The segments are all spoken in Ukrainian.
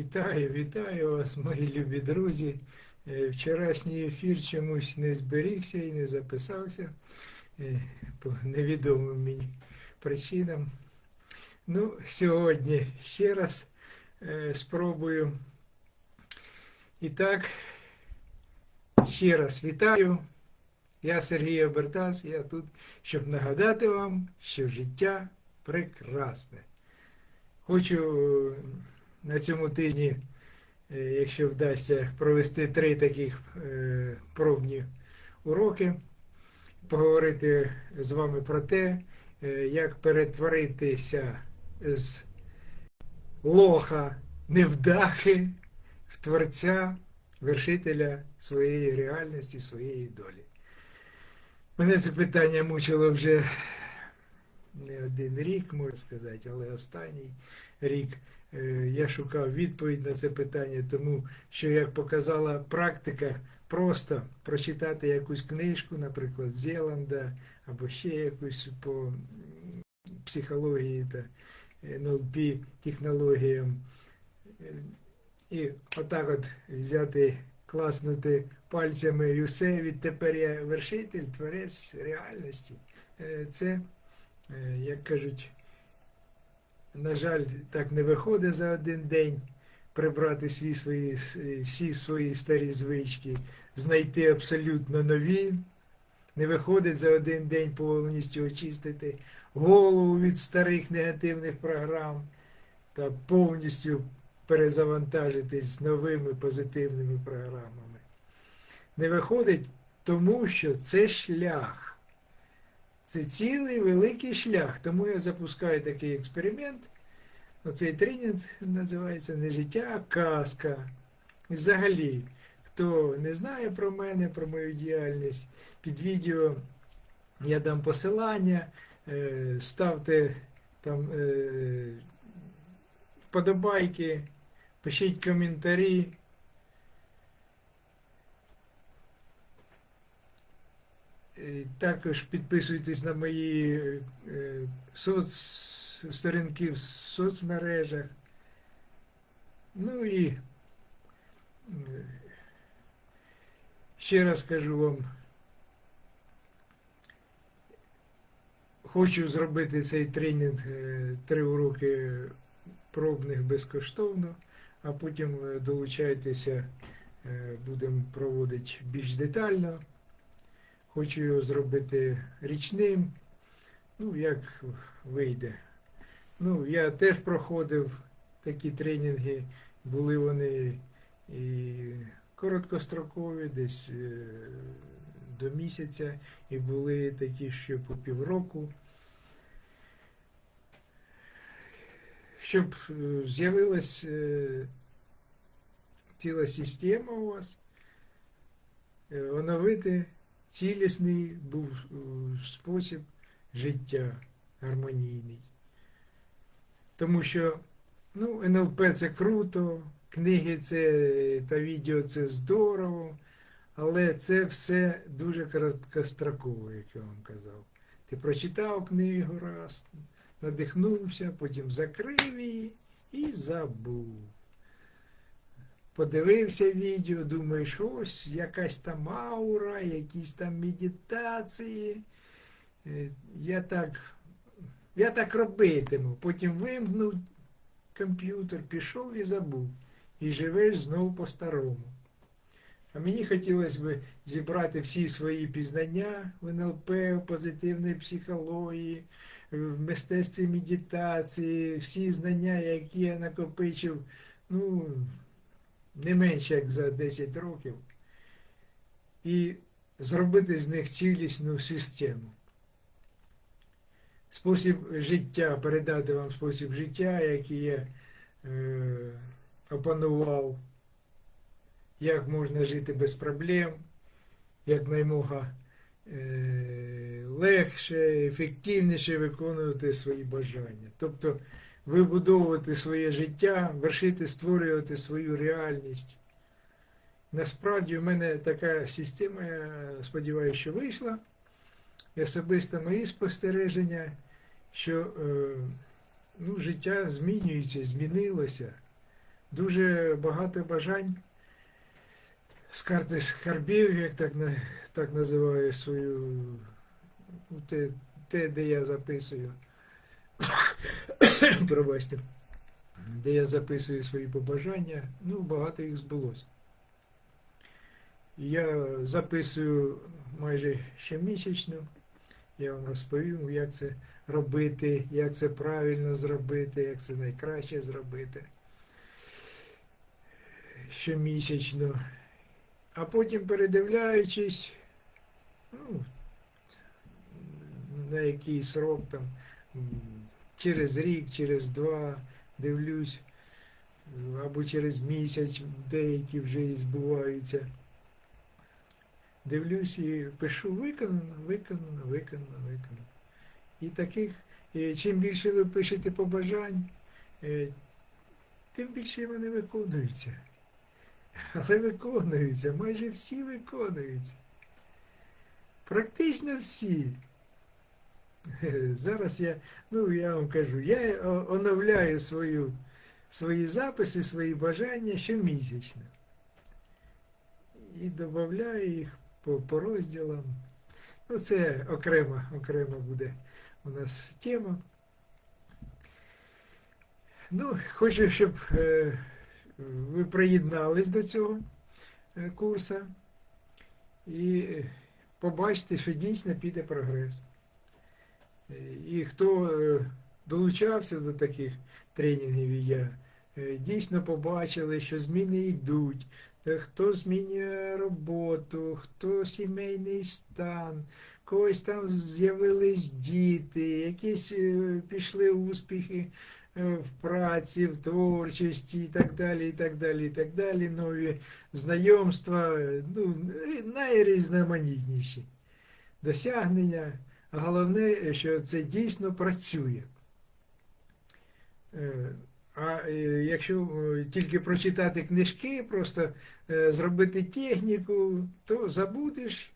Вітаю, вітаю вас, мої любі друзі. Е, Вчорашній ефір чомусь не зберігся і не записався е, по невідомим мені причинам. Ну, сьогодні ще раз е, спробую. І так, ще раз вітаю. Я Сергій Обертас, я тут, щоб нагадати вам, що життя прекрасне. Хочу на цьому тижні, е, якщо вдасться, провести три таких е, пробні уроки, поговорити з вами про те, е, як перетворитися з лоха невдахи в творця, вершителя своєї реальності, своєї долі. Мене це питання мучило вже один рік, можна сказати, але останній рік е, я шукав відповідь на це питання, тому що, як показала практика, просто прочитати якусь книжку, наприклад, Зеланда, або ще якусь по психології та НЛП технологіям. е, І отак от взяти, класнути пальцями і все, відтепер я вершитель, творець реальності. Е, Це, е, як кажуть, на жаль, так не виходить за один день прибрати свої, свої, всі свої старі звички, знайти абсолютно нові. Не виходить за один день повністю очистити голову від старих негативних програм та повністю перезавантажитись новими позитивними програмами. Не виходить тому, що це шлях. Це цілий великий шлях. Тому я запускаю такий експеримент. Оцей тренінг називається не життя, а казка. І взагалі, хто не знає про мене, про мою діяльність, під відео я дам посилання, е, ставте там е, вподобайки, пишіть коментарі. Також підписуйтесь на мої е, соц... сторінки в соцмережах. Ну і е, ще раз кажу вам, хочу зробити цей тренінг, е, три уроки пробних безкоштовно, а потім е, долучайтеся, е, будемо проводити більш детально. Хочу його зробити річним. Ну, як вийде. Ну, я теж проходив такі тренінги, були вони і короткострокові, десь е, до місяця, і були такі, що по півроку. Щоб е, з'явилась е, ціла система у вас, оновити цілісний був е, спосіб життя гармонійний. Тому що ну, НЛП це круто, книги це та відео це здорово, але це все дуже короткостроково, як я вам казав. Ти прочитав книгу раз, надихнувся, потім закрив її і забув. Подивився відео, думаєш, ось якась там аура, якісь там медитації. Е, Я так, я так робитиму. Потім вимкнув комп'ютер, пішов і забув. І живеш знову по-старому. А мені хотілося б зібрати всі свої пізнання в НЛП, в позитивній психології, в мистецтві медитації, всі знання, які я накопичив, ну, не менше як за 10 років, і зробити з них цілісну систему. Спосіб життя, передати вам спосіб життя, який я е, опанував, як можна жити без проблем, як наймога е, легше, ефективніше виконувати свої бажання. Тобто вибудовувати своє життя, вершити, створювати свою реальність. Насправді в мене така система, я сподіваюся, що вийшла. І особисто мої спостереження, що е, ну, життя змінюється, змінилося. дуже багато бажань з карти скарбів, як так, так називаю свою те, те, де я записую. Пробачте. Де я записую свої побажання, ну, багато їх збулося. Я записую майже щомісячно. Я вам розповім, як це робити, як це правильно зробити, як це найкраще зробити. Щомісячно. А потім передивляючись, ну, на який срок там, через рік, через два дивлюсь, або через місяць деякі вже і збуваються. Дивлюсь і пишу виконано, виконано, виконано, виконано. І таких, е, чим більше ви пишете побажань, е, тим більше вони виконуються. Але виконуються, майже всі виконуються. Практично всі. Е, Зараз я, ну я вам кажу, я оновляю свою, свої записи, свої бажання щомісячно. І додаю їх по, по розділам. Ну, це окрема, окрема буде у нас тема. Ну, хочу, щоб е, ви приєднались до цього е, курсу і е, побачите, що дійсно піде прогрес. Е, І хто е, долучався до таких тренінгів, я, е, дійсно побачили, що зміни йдуть. Хто змінює роботу, хто сімейний стан, когось там з'явились діти, якісь пішли успіхи в праці, в творчості і так далі, і так далі, і так далі. Нові знайомства, ну, найрізноманітніші досягнення. Головне, що це дійсно працює. Е, А е, якщо е, тільки прочитати книжки, просто зробити техніку, то забудеш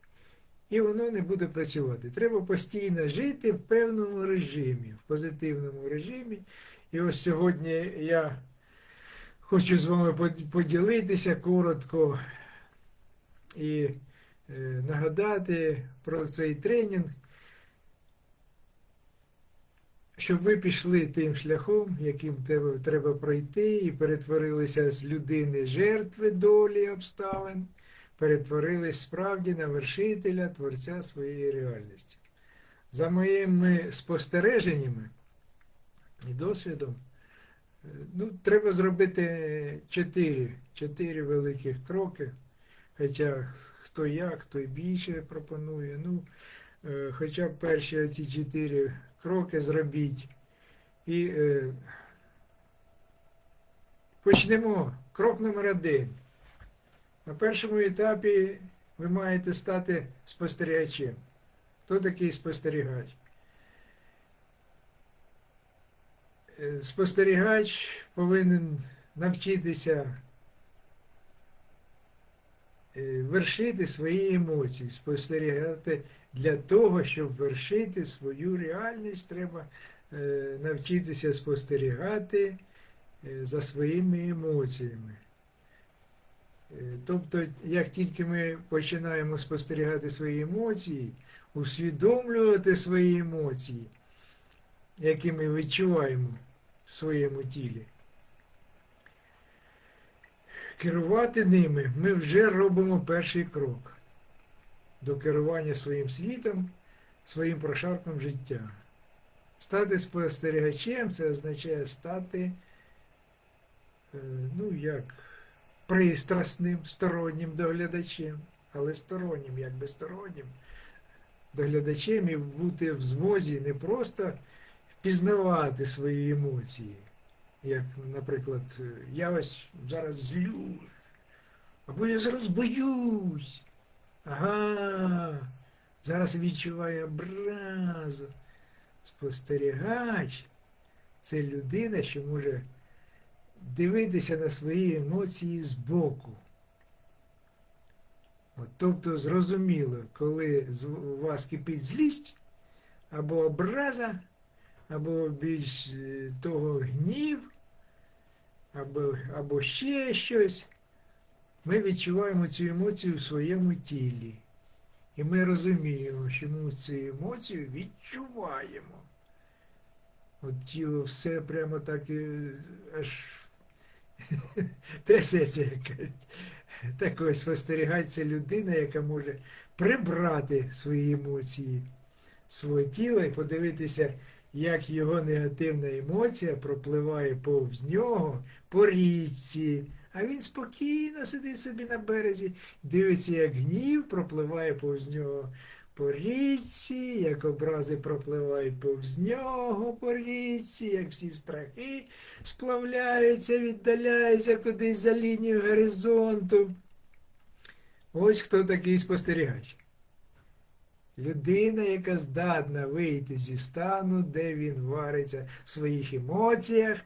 і воно не буде працювати. Треба постійно жити в певному режимі, в позитивному режимі. І ось сьогодні я хочу з вами поділитися коротко і нагадати про цей тренінг, щоб ви пішли тим шляхом, яким тебе треба пройти, і перетворилися з людини жертви долі обставин, перетворились справді на вершителя Творця своєї реальності. За моїми спостереженнями і досвідом, е, ну, треба зробити чотири, чотири великих кроки. Хоча хто як, хто більше пропонує. Ну, хоча б перші ці чотири кроки зробіть. І е, почнемо. Крок номер один. На першому етапі ви маєте стати спостерігачем. Хто такий спостерігач? Е, Спостерігач повинен навчитися е, вершити свої емоції, спостерігати для того, щоб вершити свою реальність, треба е, навчитися спостерігати е, за своїми емоціями. Е, Тобто, як тільки ми починаємо спостерігати свої емоції, усвідомлювати свої емоції, які ми відчуваємо в своєму тілі, керувати ними ми вже робимо перший крок керування своїм світом, своїм прошарком життя. Стати спостерігачем це означає стати, е, ну як, пристрасним, стороннім доглядачем, але стороннім, якби стороннім доглядачем і бути в змозі не просто впізнавати свої емоції, як, наприклад, я ось зараз злюсь, або я зараз боюсь. Ага, зараз відчуваю образу. Спостерігач це людина, що може дивитися на свої емоції збоку. От, тобто, зрозуміло, коли у вас кипить злість, або образа, або більш е, того гнів, або, або ще щось, ми відчуваємо цю емоцію в своєму тілі. І ми розуміємо, що ми цю емоцію відчуваємо. От тіло все прямо так і аж трясеться якась. Так ось спостерігається людина, яка може прибрати свої емоції, своє тіло і подивитися, як його негативна емоція пропливає повз нього по річці. А він спокійно сидить собі на березі, дивиться, як гнів пропливає повз нього по річці, як образи пропливають повз нього по річці, як всі страхи сплавляються, віддаляються кудись за лінію горизонту. Ось хто такий спостерігач. Людина, яка здатна вийти зі стану, де він вариться в своїх емоціях,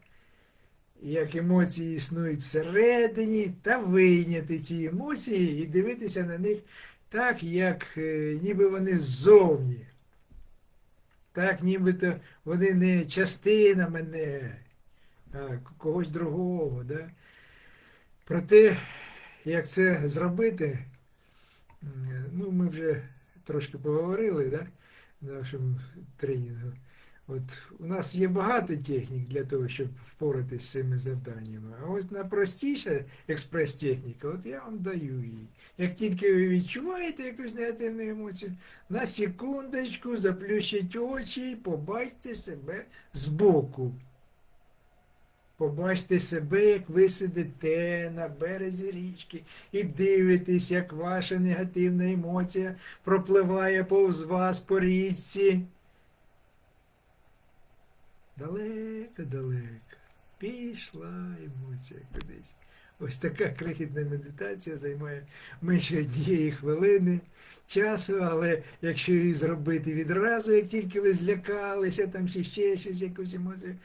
як емоції існують всередині, та вийняти ці емоції і дивитися на них так, як е, ніби вони ззовні. Так, нібито вони не частина мене, а когось другого. Да? Про те, як це зробити, ну, ми вже трошки поговорили да, в нашому тренінгу. От у нас є багато технік для того, щоб впоратися з цими завданнями. А ось найпростіша експрес-техніка, от я вам даю її. Як тільки ви відчуваєте якусь негативну емоцію, на секундочку заплющіть очі і побачте себе збоку. Побачте себе, як ви сидите на березі річки і дивитесь, як ваша негативна емоція пропливає повз вас по річці. Далеко-далеко. Пішла емоція кудись. Ось така крихітна медитація займає менше однієї хвилини часу, але якщо її зробити відразу, як тільки ви злякалися, там чи ще щось, якусь емоцію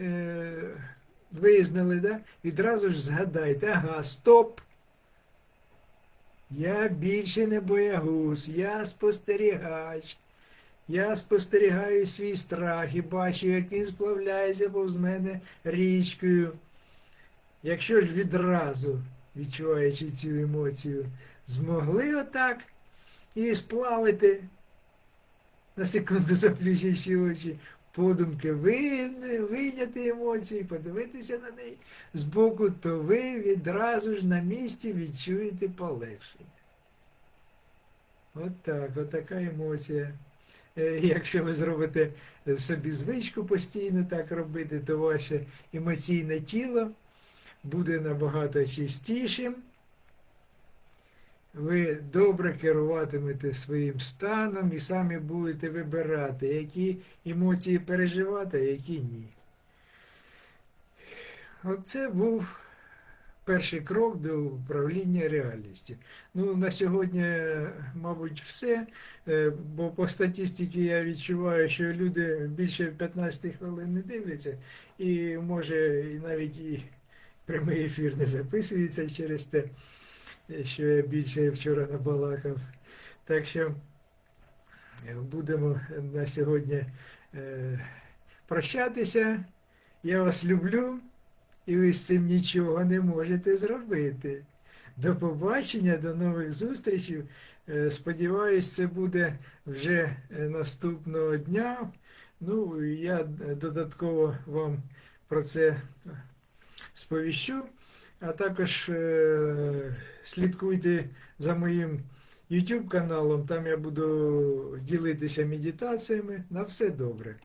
е- визнали, да? відразу ж згадайте, ага, стоп. Я більше не боягуз, я спостерігач. Я спостерігаю свій страх і бачу, як він сплавляється повз мене річкою. Якщо ж відразу, відчуваючи цю емоцію, змогли отак і сплавити, на секунду заплющивши очі, подумки вийняти емоції, подивитися на неї збоку, то ви відразу ж на місці відчуєте полегшення. От так, от така емоція. Е, Якщо ви зробите собі звичку постійно так робити, то ваше емоційне тіло буде набагато чистішим. Ви добре керуватимете своїм станом і самі будете вибирати, які емоції переживати, а які ні. Оце був перший крок до управління реальністю. Ну, на сьогодні, мабуть, все, Е, бо по статистиці я відчуваю, що люди більше 15 хвилин не дивляться, і може і навіть і прямий ефір не записується через те, що я більше вчора набалакав. Так що е, будемо на сьогодні е, прощатися. Я вас люблю, і ви з цим нічого не можете зробити. До побачення, до нових зустрічей. Е, Сподіваюсь, це буде вже е, наступного дня. Ну, я додатково вам про це сповіщу. А також е, слідкуйте за моїм YouTube каналом, там я буду ділитися медитаціями. На все добре.